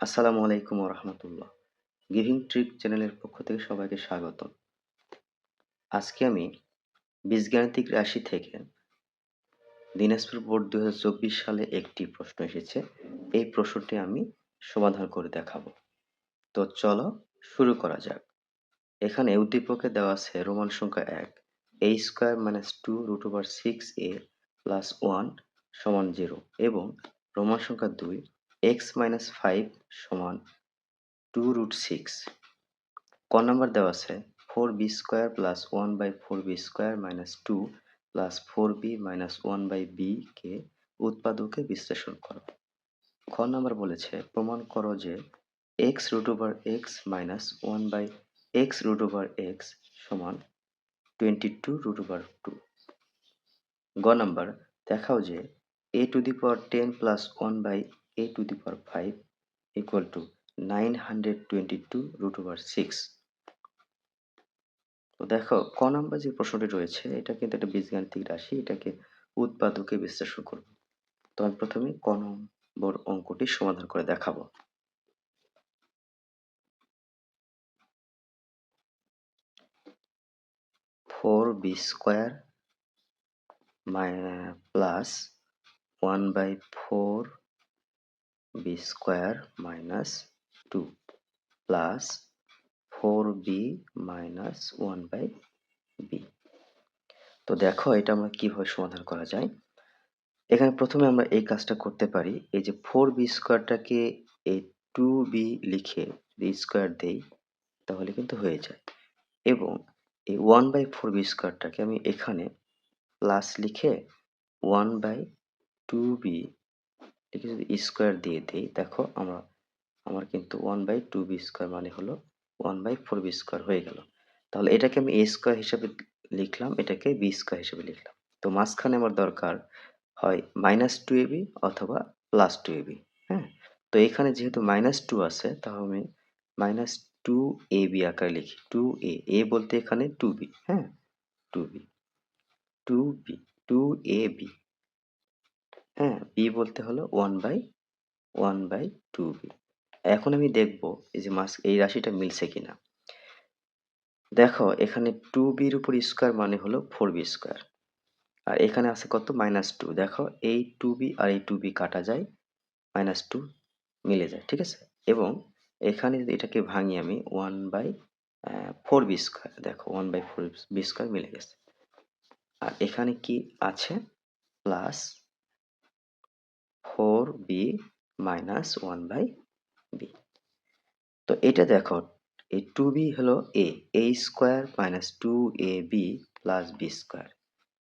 আসসালামু আলাইকুম রহমতুল্লাহ। Giving trick চ্যানেলের পক্ষ থেকে সবাইকে স্বাগত আজকে আমি বীজগাণিতিক রাশি থেকে দিনাজপুর বোর্ড দুই হাজার চব্বিশ সালে একটি প্রশ্ন এসেছে। এই প্রশ্নটি আমি সমাধান করে দেখাবো। তো চলো শুরু করা যাক। এখানে উদ্দীপকে দেওয়া আছে রোমান সংখ্যা এক a square minus two root over six a plus one সমান জিরো এবং রোমান সংখ্যা দুই এক্স মাইনাস ফাইভ সমান টু রুট সিক্স। ক নাম্বার দেওয়া আছে, four b square plus one by four b square minus two plus four b minus one by b কে উৎপাদকে বিশ্লেষণ করো। খ নাম্বার বলেছে, প্রমাণ করো যে x root over x minus one by x root over x সমান twenty two root over two. গ নাম্বার, দেখাও যে a to the power ten plus one by a to the power 5 equal to 922 root over 6 তো দেখো, ক number যে প্রশ্নটি রয়েছে, এটা কিন্তু একটা বীজগাণিতিক রাশি, এটাকে উৎপাদকে বিশ্লেষণ করব। তো আমি প্রথমে ক নম্বর অঙ্কটি সমাধান করে দেখাবো। Four b square plus one by four square minus two plus four b minus one by b তো দেখো, এটা আমরা কীভাবে সমাধান করা যায়? এখানে প্রথমে আমরা এই কাজটা করতে পারি, এই যে ফোর বি স্কোয়ারটাকে এই টু বি লিখে যদি স্কোয়ার দেই, তাহলে কিন্তু হয়ে যায়। এবং এই ওয়ান বাই ফোর বি স্কোয়ারটাকে আমি এখানে প্লাস লিখে ওয়ান বাই টু বি লিখে যদি স্কোয়ার দিয়ে দিই, দেখো আমরা, আমার কিন্তু one by two b square মানে হলো one by four b square হয়ে গেল। তাহলে এটাকে আমি এ স্কোয়ার হিসাবে লিখলাম, এটাকে বি স্কোয়ার হিসেবে লিখলাম। তো মাঝখানে আমার দরকার হয় মাইনাস টু এবি অথবা প্লাস টু এবি হ্যাঁ? তো এখানে যেহেতু মাইনাস টু আছে, তাহলে আমি মাইনাস টু এ বি আকারে লিখি। টু এ এ বলতে এখানে টু বি হ্যাঁ? Two b two b two a b হ্যাঁ বি বলতে হলো one by one by two b এখন আমি দেখব এই যে মাস, এই রাশিটা মিলছে কিনা। দেখো, এখানে টু বির উপর স্কোয়ার মানে হলো ফোর বি স্কোয়ার আর এখানে আছে কত? মাইনাস টু দেখো, এই টু বি আর এই টু বি কাটা যায় মাইনাস টু মিলে যায়, ঠিক আছে? এবং এখানে যদি এটাকে ভাঙি আমি one by four b square দেখো one by four b square মিলে গেছে। আর এখানে কি আছে? Plus four b minus one by b. তো এটা দেখো, এই টু বি হলো a a square minus two a b plus b square.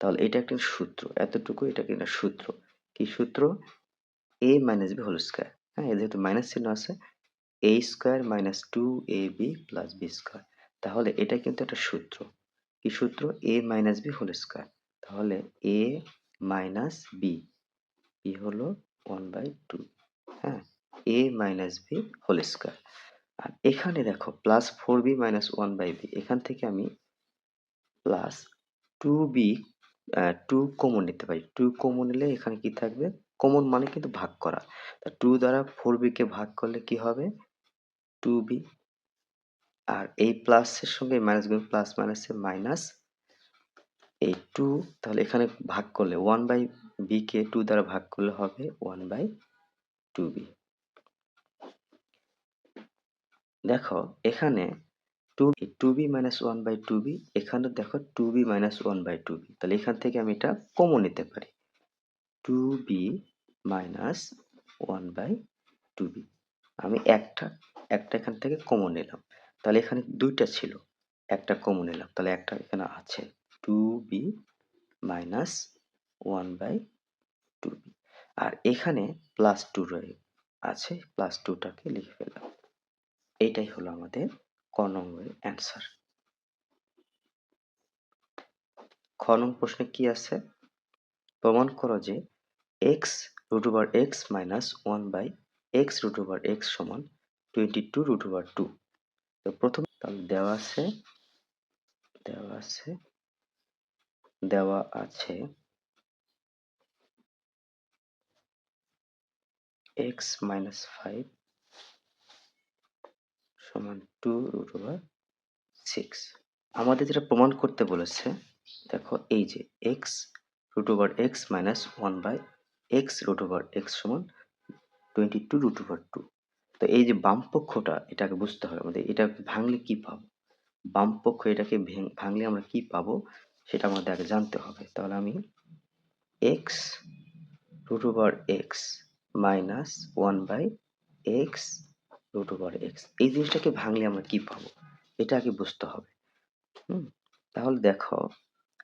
তাহলে এটা একটা সূত্র, এতটুকু এটা একটা সূত্র? কি সূত্র? A minus B whole square. হ্যাঁ যেহেতু মাইনাস চিহ্ন আছে, A square minus two A B plus B square. তাহলে এটা কিন্তু একটা সূত্র। কি সূত্র? A minus B whole square. তাহলে এ মাইনাস বি বি হলো ওয়ান বাই টু হ্যাঁ? A minus B whole square আর এখানে দেখো plus four B minus one by B এখান থেকে আমি plus two B two common নিতে পারি। টু কমন নিলে এখানে কি থাকবে? কমন মানে কিন্তু ভাগ করা। তা টু দ্বারা ফোর বিকে ভাগ করলে কি হবে? টু বি আর এই প্লাসের সঙ্গে মাইনাস গুণ প্লাস মাইনাসে মাইনাস এই টু তাহলে এখানে ভাগ করলে ওয়ান বাই বি কে টু দ্বারা ভাগ করলে হবে ওয়ান বাই টু বি দেখো, এখানে two two B minus one by two B এখানে দেখো two B minus one by two B তাহলে এখান থেকে আমি এটা কমন নিতে পারি। Two B minus one by two B আমি একটা একটা এখান থেকে কমন নিলাম। তাহলে এখানে দুইটা ছিল, একটা কমন নিলাম। তাহলে একটা এখানে আছে। Two B minus one by two আর এখানে প্লাস টু রয়ে, আছে প্লাস টুটাকে লিখে ফেললাম। এইটাই হলো আমাদের ক নম্বরের অ্যান্সার খ প্রশ্নে কি আছে? প্রমাণ করো যে X root over X minus one by X root over X সমান twenty two root over two তো প্রথম তাহলে দেওয়া আছে দেওয়া আছে দেওয়া আছে এক্স মাইনাস ফাইভ সমান টু রুট ওভার সিক্স আমাদের যেটা প্রমাণ করতে বলেছে, দেখো এই যে X root over X minus one by X root over X সমান twenty two root over two তো এই যে বাম পক্ষটা, এটাকে বুঝতে হবে আমাদের, এটা ভাঙলে কি পাবো? বাম পক্ষ এটাকে ভেঙ- ভাঙলে আমরা কি পাবো? সেটা আমাদের আগে জানতে হবে। তাহলে আমি X root over X minus one by X root over X. এই জিনিসটাকে ভাঙলে আমরা কি পাবো? এটা আগে বুঝতে হবে। হুম? তাহলে দেখো,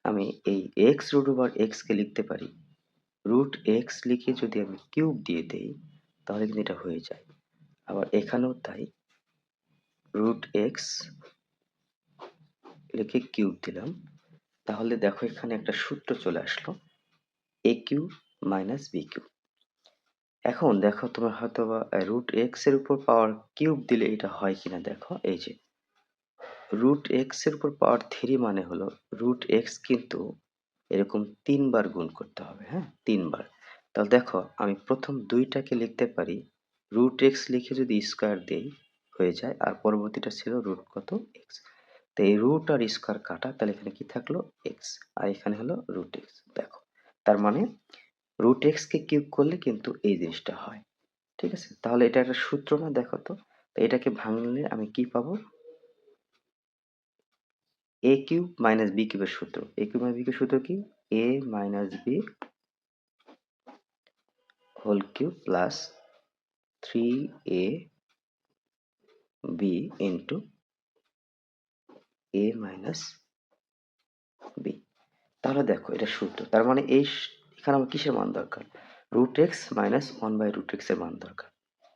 আমি এই এক্স রুট ওভার এক্সকে লিখতে পারি। রুট এক্স লিখে যদি আমি কিউব দিয়ে দেই, তাহলে কিন্তু এটা হয়ে যায়। আবার এখানেও তাই, রুট এক্স লিখে কিউব দিলাম। তাহলে দেখো এখানে একটা সূত্র চলে আসলো, A cube minus B cube এখন দেখো তোমার হয়তো বা রুট এক্সের উপর পাওয়ার কিউব দিলে এটা হয় কিনা দেখো, এই যে। রুট এক্সের উপর পাওয়ার থ্রি মানে হলো রুট এক্স কিন্তু এরকম তিনবার গুণ করতে হবে হ্যাঁ? তিনবার। তাহলে দেখো, আমি প্রথম দুইটাকে লিখতে পারি রুট এক্স লিখে যদি স্কোয়ার দেই, হয়ে যায়, আর পরবর্তীটা ছিল রুট কত? এক্স তো এই রুট আর স্কোয়ার কাটা, তাহলে এখানে কি থাকল? এক্স আর এখানে হলো রুট এক্স দেখো। তার মানে রুট এক্স কে কিউব করলে কিন্তু এই জিনিসটা হয়। ঠিক আছে? তাহলে এটা একটা সূত্র না, দেখো তো। এটাকে ভাঙলে আমি কি পাবো? এ কিউব মাইনাস বি কিউবের সূত্র। এ কিউব মাইনাস বি কিউবের সূত্র কি? A minus B whole cube plus three A B into A minus B তাহলে দেখো, এটা সূত্র। তার মানে এই এখানে আমার কিসের মান দরকার? Root X minus one by root এক্সের মান দরকার।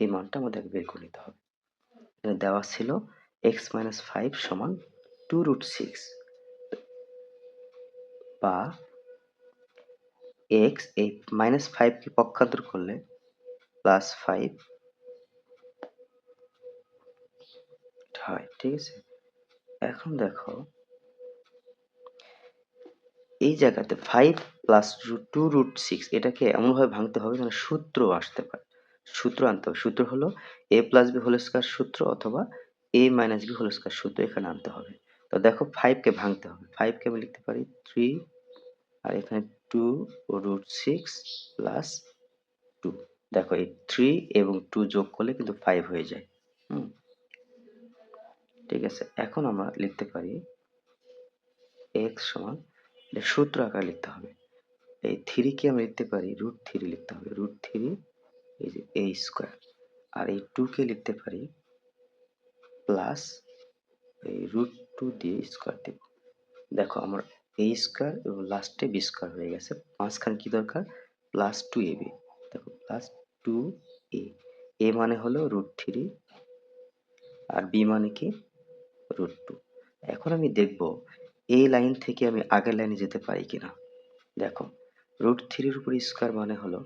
এই মানটা আমাদের বের করে নিতে হবে। এখানে দেওয়া ছিল এক্স মাইনাস ফাইভ সমান টু রুট সিক্স বা এক্স এই মাইনাস ফাইভকে পক্ষান্তর করলে প্লাস ফাইভ হয়, ঠিক আছে? এখন দেখো এই জায়গাতে five plus two root six এটাকে এমনভাবে ভাঙতে হবে যেন সূত্র আসতে পারে। সূত্র আনতে হবে। সূত্র হলো A plus B whole square সূত্র অথবা A minus B whole square সূত্র এখানে আনতে হবে। তো দেখো ফাইভকে ভাঙতে হবে। ফাইভকে আমি লিখতে পারি থ্রি আর এখানে two root six plus two দেখো এই থ্রি এবং টু যোগ করলে কিন্তু ফাইভ হয়ে যায়। হুম। ঠিক আছে? এখন আমরা লিখতে পারি এক্স সমান সূত্র আকার লিখতে হবে। এই থ্রিকে আমি লিখতে পারি, রুট থ্রি লিখতে হবে। রুট থ্রি, এই যে এ স্কোয়ার। আর এই টুকে লিখতে পারি, প্লাস এই রুট টু দিয়ে স্কোয়ার দেব। দেখো, আমার এ স্কোয়ার এবং লাস্টে বি স্কোয়ার হয়ে গেছে। মাঝখানে কি দরকার? Plus two A B. দেখো, প্লাস টু এ। এ মানে হলো রুট থ্রি, আর বি মানে কি? Root two. এখন আমি দেখব এই লাইন থেকে আমি আগের লাইনে যেতে পারি কিনা? দেখো রুট থ্রির উপর স্কোয়ার মানে হলো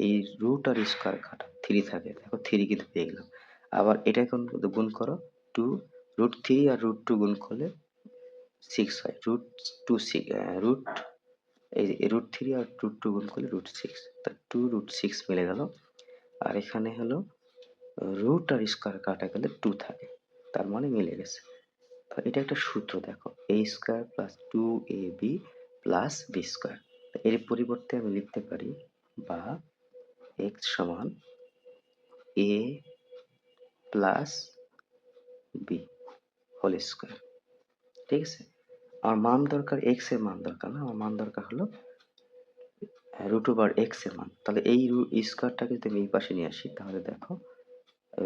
এই রুট আর স্কোয়ার কাটা। থ্রি থাকে। দেখো থ্রি কিন্তু পেয়ে গেলাম। আবার এটা এখন গুণ করো? টু রুট থ্রি আর রুট টু গুণ করলে সিক্স হয়। রুট টু সিক্স রুট এই রুট থ্রি আর রুট টু গুণ করলে রুট সিক্স তা টু রুট সিক্স মিলে গেল। আর এখানে হলো রুট আর স্কোয়ার কাটা গেলে টু থাকে। তার মানে মিলে গেছে। এটা একটা সূত্র, দেখো। A square plus two A B plus B square এর পরিবর্তে আমি লিখতে পারি বা এক্স সমান A plus B whole square ঠিক আছে? আমার মান দরকার এক্সের মান দরকার না। আমার মান দরকার হলো রুট ওভার এক্সের মান। তাহলে এই স্কোয়ারটাকে যদি আমি এই পাশে নিয়ে আসি, তাহলে দেখো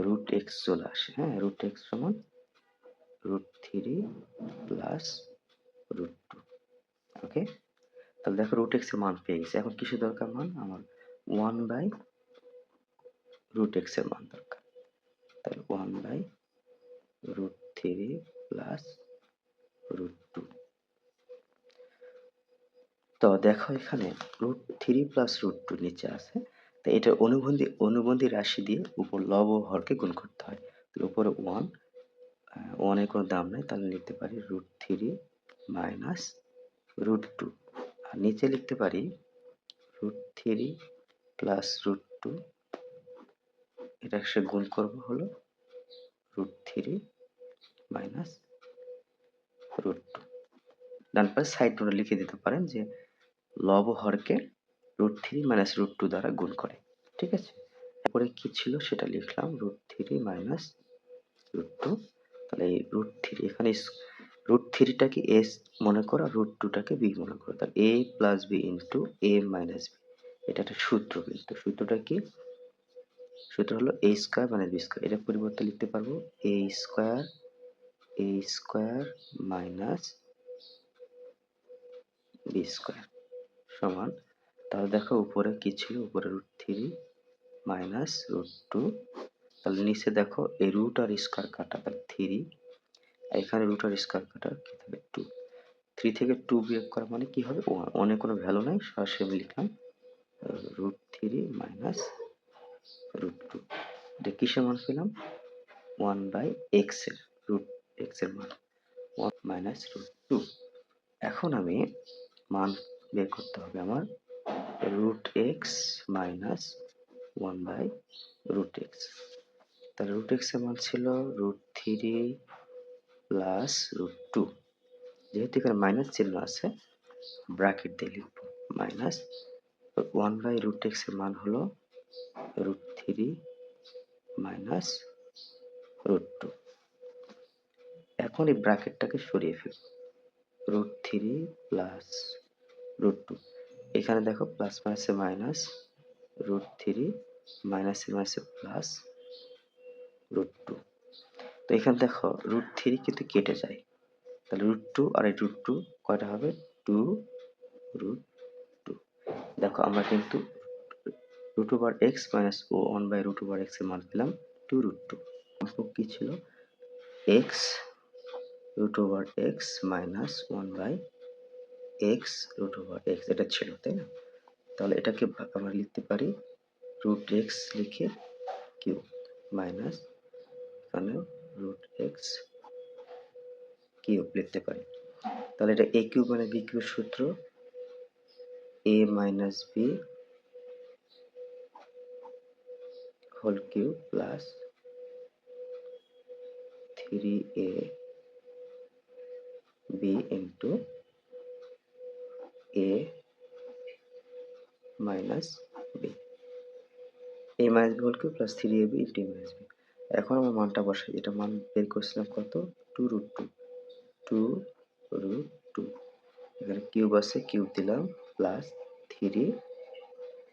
রুট এক্স চলে আসে। হ্যাঁ রুট এক্স সমান root three plus root two okay তাহলে দেখো রুট এক্সের মান পেয়ে গেছে। এখন কিসের দরকার মান? আমার ওয়ান বাই রুট এক্সের মান দরকার। তাহলে one by root three plus root two তো দেখো এখানে root three plus root two নিচে আছে। তো এটা অনুবন্ধী অনুবন্ধী রাশি দিয়ে উপর লব ও হরকে গুণ করতে হয়। উপরে ওয়ান ওয়ানের কোনো দাম নেই, তাহলে লিখতে পারি root three minus root two আর নিচে লিখতে পারি root three plus root two এটা সে গুণ করব হলো root three minus root two ডান পাশে সাইড নোটে লিখে দিতে পারেন যে লব হরকে root three minus root two দ্বারা গুণ করে, ঠিক আছে? তারপরে কি ছিল সেটা লিখলাম root three minus root two তাহলে এই রুট থ্রি এখানে রুট থ্রিটাকে এস মনে করো রুট টুটাকে বি মনে করো। তাহলে A plus B into A minus B এটা একটা সূত্র কিন্তু। সূত্রটা কি? সূত্র হলো A square minus B square এটা পরিবর্তে লিখতে পারব A square A square minus B square সমান। তাহলে দেখো উপরে কি ছিল? উপরে root three minus root two তাহলে নিচে দেখো, এই রুট আর স্কোয়ার কাটা থ্রি এখানে রুট আর স্কোয়ার কাটা কি টু থ্রি থেকে টু বিয়োগ করা মানে কি হবে? ওয়ান ওয়ানের কোনো ভ্যালু নাই, সরাসরি আমি লিখলাম root three minus root two এটা কিসের মান পেলাম? ওয়ান বাই এক্সের রুট এক্সের মান। ওয়ান মাইনাস রুট টু এখন আমি মান বের করতে হবে আমার root X minus one by root X তাহলে রুট এক্সের মান ছিল root three plus root two যেহেতু এখানে মাইনাস চিহ্ন আছে ব্র্যাকেট দিয়ে লিখব। মাইনাস ওয়ান বাই রুট এক্সের মান হলো root three minus root two এখন এই ব্র্যাকেটটাকে সরিয়ে ফেলব। Root three plus root two এখানে দেখো প্লাস মাইনাসে মাইনাস রুট থ্রি মাইনাসে মাইনাসে প্লাস রুট টু তো এখানে দেখো রুট থ্রি কিন্তু কেটে যায়। তাহলে রুট টু আর এই রুট টু কয়টা হবে? টু রুট টু দেখো আমরা কিন্তু রুট ওভার এক্স মাইনাস ও ওয়ান বাই রুট ওভার এক্সের মান পেলাম টু রুট টু কি ছিল? X root over X minus one by X root over X এটা ছিল, তাই না? তাহলে এটাকে আমরা লিখতে পারি রুট এক্স লিখে কিউ মাইনাস এখানে রুট এক্স কিউব লিখতে পারি। তাহলে এটা এ কিউব মানে বি কিউব সূত্র A minus B whole cube plus three A B into A minus B A minus B whole cube plus three A B into A minus B এখন আমার মানটা বসাই। এটা মান বের করছিলাম কত? Two root two two root two এখানে কিউব আছে কিউব দিলাম প্লাস থ্রি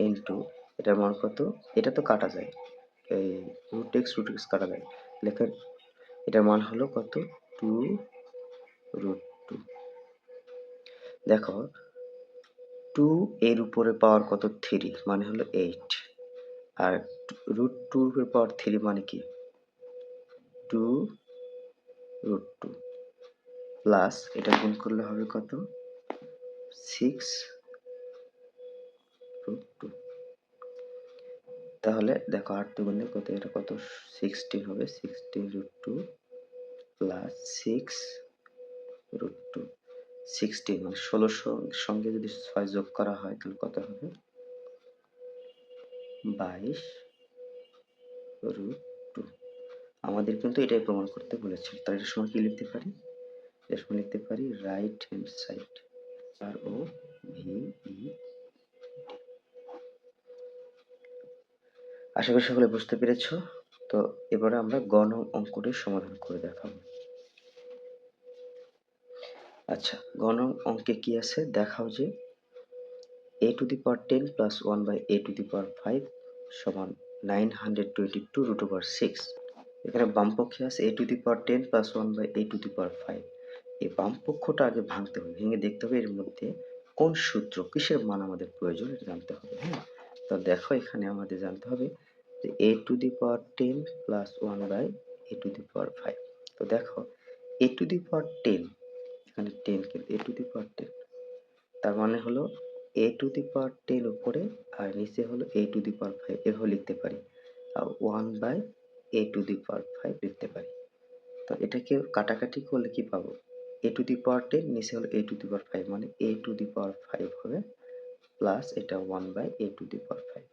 ইন্টু এটার মান কত? এটা তো কাটা যায়। এই রুট এক্স রুট এক্স কাটা যায়। লেখেন, এটার মান হলো কত? টু রুট টু দেখো টু এর উপরে পাওয়ার কত? থ্রি মানে হলো এইট আর রুট টু এর পাওয়ার থ্রি মানে কি? টু রুট টু প্লাস এটা গুণ করলে হবে কত? Six root two. তাহলে দেখো আট দুগুণে কত? এটা কত? সিক্সটিন হবে। Sixteen root two plus six root two. Sixteen মানে ষোলোশো সঙ্গে যদি ছয় যোগ করা হয়, তাহলে কত হবে? বাইশ রুট আমাদের কিন্তু এটাই প্রমাণ করতে বলেছিল তাহলে এটার সময় কি লিখতে পারি? এটার সময় লিখতে পারি রাইট হ্যান্ড সাইড আর ও ভি ই আশা করি সকলে বুঝতে পেরেছ। তো এবারে আমরা গণ অঙ্কটির সমাধান করে দেখাবো। আচ্ছা গণ অঙ্কে কি আছে? দেখাও যে A to the power ten plus one by A to the power five সমান nine hundred twenty two root over six এখানে বাম পক্ষে আছে A to the power ten plus one by A to the power five এই বাম পক্ষটা আগে ভাঙতে হবে, ভেঙে দেখতে হবে এর মধ্যে কোন সূত্র, কিসের মান আমাদের প্রয়োজন এটা জানতে হবে হ্যাঁ? তো দেখো এখানে আমাদের জানতে হবে যে A to the power ten plus one by A to the power five তো দেখো A to the power ten এখানে টেন কিন্তু এ টু দি পাওয়ার টেন তার মানে হলো এ টু দি পাওয়ার টেন উপরে আর নিচে হলো এ টু দি পাওয়ার ফাইভ এভাবে লিখতে পারি। আর one by A to the power five লিখতে পারি। তো এটাকে কাটাকাটি করলে কি পাবো? A to the power ten নিচে হলো এ টু দি পাওয়ার ফাইভ মানে A to the power five হবে প্লাস এটা one by A to the power five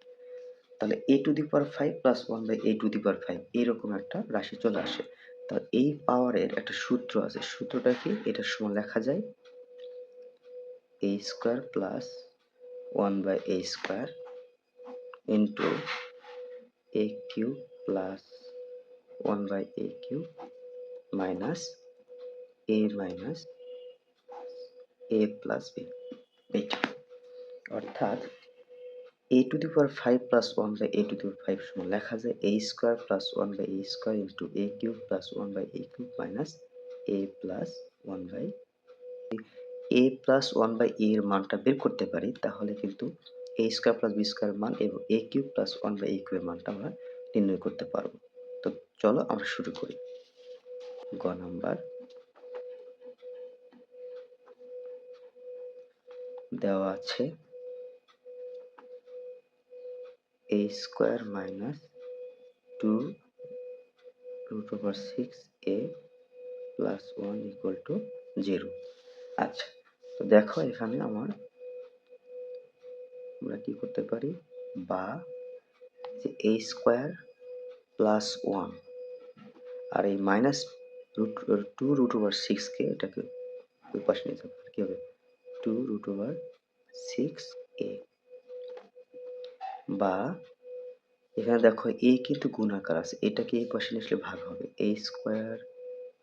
তাহলে A to the power five plus one by A to the power five এরকম একটা রাশি চলে আসে। তা এই পাওয়ারের একটা সূত্র আছে, সূত্রটা কি? এটার সমান লেখা যায় A square plus one by A square into A cube plus one by A cube minus A minus A plus B এইটা অর্থাৎ A to the power five plus one by A to the power five সমান লেখা যায় A square plus one by A square into A cube plus one by A cube minus A plus one by A plus one by A এর মানটা বের করতে পারি, তাহলে কিন্তু A square plus B square মান এবং A cube plus one by A কিউবের মানটা আমরা নির্ণয় করতে পারব। চলো আমরা শুরু করি। গ নাম্বার। দেওয়া আছে A square minus two root over six A plus one equal to zero আচ্ছা তো দেখো এখানে আমার আমরা কি করতে পারি? বা যে এ স্কোয়ার প্লাস ওয়ান আর এই minus root two root over সিক্সকে এটাকে ওই পাশে নিয়ে যাব। কি হবে? Two root over six A বা এখানে দেখো এ কিন্তু গুণাকার আছে। এটাকে এই পাশে নিয়ে আসলে ভাগ হবে। A square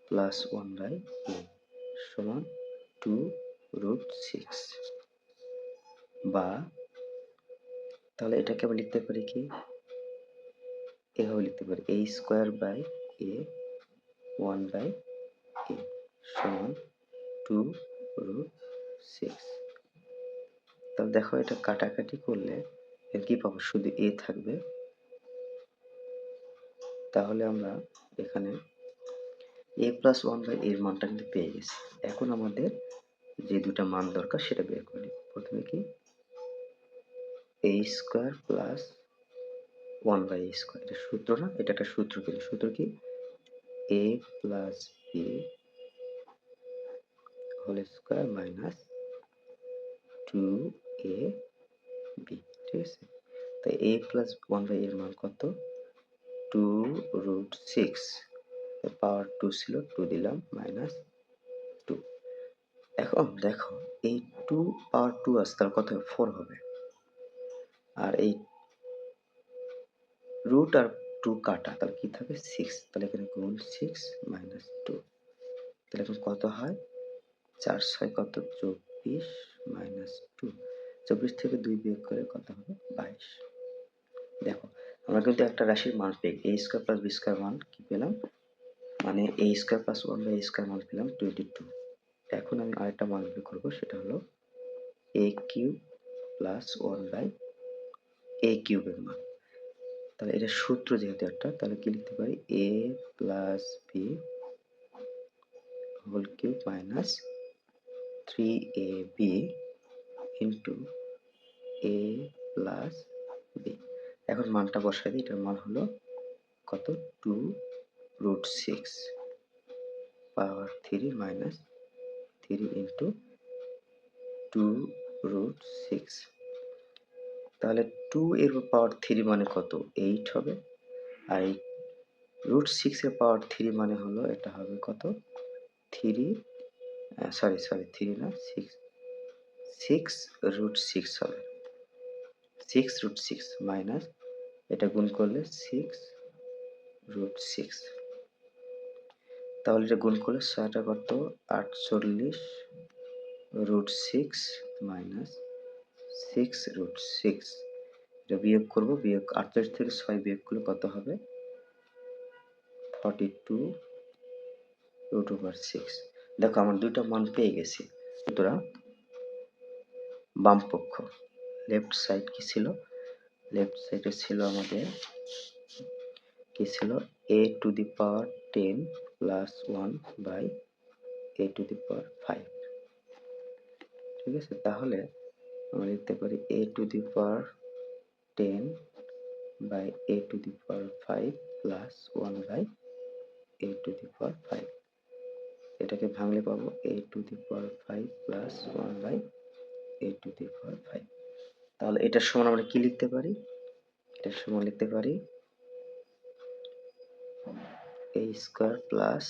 plus one by A সমান টু রুট সিক্স বা তাহলে এটাকে আমরা লিখতে পারি কি? এভাবে লিখতে পারি। A square by A one by A সমান টু রুট সিক্স তাহলে দেখো এটা কাটাকাটি করলে এর কি পাবো? শুধু এ থাকবে। তাহলে আমরা এখানে এ প্লাস ওয়ান বাই এর মানটা কিন্তু পেয়ে গেছি। এখন আমাদের যে দুটা মান দরকার সেটা বের করি প্রথমে কি? A square plus one by A square এটা সূত্র না, এটা একটা সূত্র কিন্তু। সূত্র কি? A plus B whole square minus two A B ঠিক আছে? তাই এ প্লাস ওয়ান বাই এর মান কত? Two root six power two ছিল টু দিলাম মাইনাস টু এখন দেখো, এই টু পাওয়ার টু আছে তার কত ফোর হবে। আর এই রুট আর টু কাটা, তাহলে কি থাকে সিক্স তাহলে এখানে গুণ সিক্স মাইনাস টু তাহলে এখন কত হয়? চার ছয় কত? চব্বিশ মাইনাস টু চব্বিশ থেকে দুই বিয়োগ করে কত হবে? বাইশ। দেখো, আমরা কিন্তু একটা রাশির মান পেয়ে A square plus B square মান কি পেলাম? মানে A square plus one by square মান পেলাম টোয়েন্টি টু এখন আমি আরেকটা মান বের করব, সেটা হলো a cube plus one by a কিউবের মান। তাহলে এটা সূত্র যেহেতু একটা, তাহলে কি লিখতে পারি? A plus b whole cube minus three a b into a plus b এখন মানটা বসাই দিই, এটার মান হলো কত? Two root six power three minus three into two root six তাহলে টু এর পাওয়ার থ্রি মানে কত? এইট হবে। আর এই রুট সিক্সের পাওয়ার থ্রি মানে হলো, এটা হবে কত? থ্রি সরি সরি থ্রি না সিক্স সিক্স রুট সিক্স হবে। সিক্স রুট সিক্স মাইনাস এটা গুণ করলে সিক্স রুট সিক্স তাহলে এটা গুণ করলে ছয়টা কত? আটচল্লিশ root six minus six root six এটা বিয়োগ করব, বিয়োগ আটচল্লিশ থেকে ছয় বিয়োগ করলে কত হবে? Forty two root over six দেখো, আমার দুইটা মান পেয়ে গেছি। সুতরাং বাম পক্ষ লেফট সাইড কি ছিল? লেফট সাইডে ছিল আমাদের কি ছিল? A to the power ten plus one by a to the power five ঠিক আছে? তাহলে আমরা লিখতে পারি a to the power ten by a to the power five plus one by a to the power five এটাকে ভাঙলে পাবো a to the power five plus one by a to the power five তাহলে এটার সমান আমরা কি লিখতে পারি? এটার সমান লিখতে পারি a square plus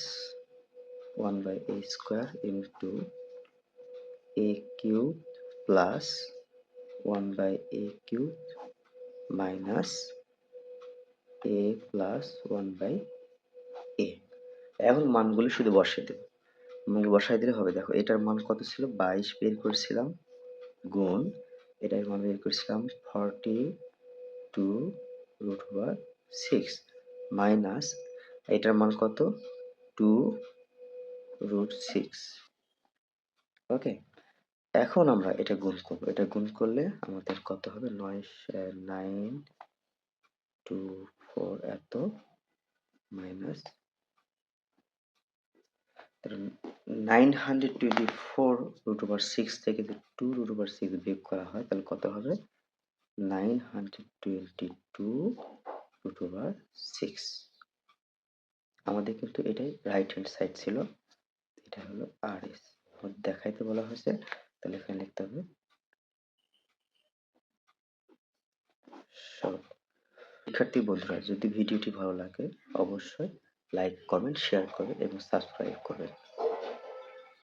one by a square into a cube plus one by a cube minus a plus one by a এখন মানগুলি শুধু বসিয়ে দেব। মানগুলি বসাই দিলে হবে, দেখো, এটার মান কত ছিল? বাইশ বের করেছিলাম গুণ, এটার মান বের করেছিলাম forty two root over six minus এটার মান কত? টু রুট সিক্স ওকে এখন আমরা এটা গুণ করব। এটা গুণ করলে আমাদের কত হবে? নয় নাইন টু ফোর এত minus nine hundred twenty four root over six থেকে যদি টু রুট ওভার সিক্স বিয়োগ করা হয়, তাহলে কত হবে? Nine hundred twenty two root over six আমাদের কিন্তু এটাই রাইট হ্যান্ড সাইড ছিল, এটা হলো আর এস দেখাইতে বলা হয়েছে তাহলে এখানে লিখতে হবে। সব শিক্ষার্থী বন্ধুরা, যদি ভিডিওটি ভালো লাগে, অবশ্যই লাইক কমেন্ট শেয়ার করবে এবং সাবস্ক্রাইব করবেন।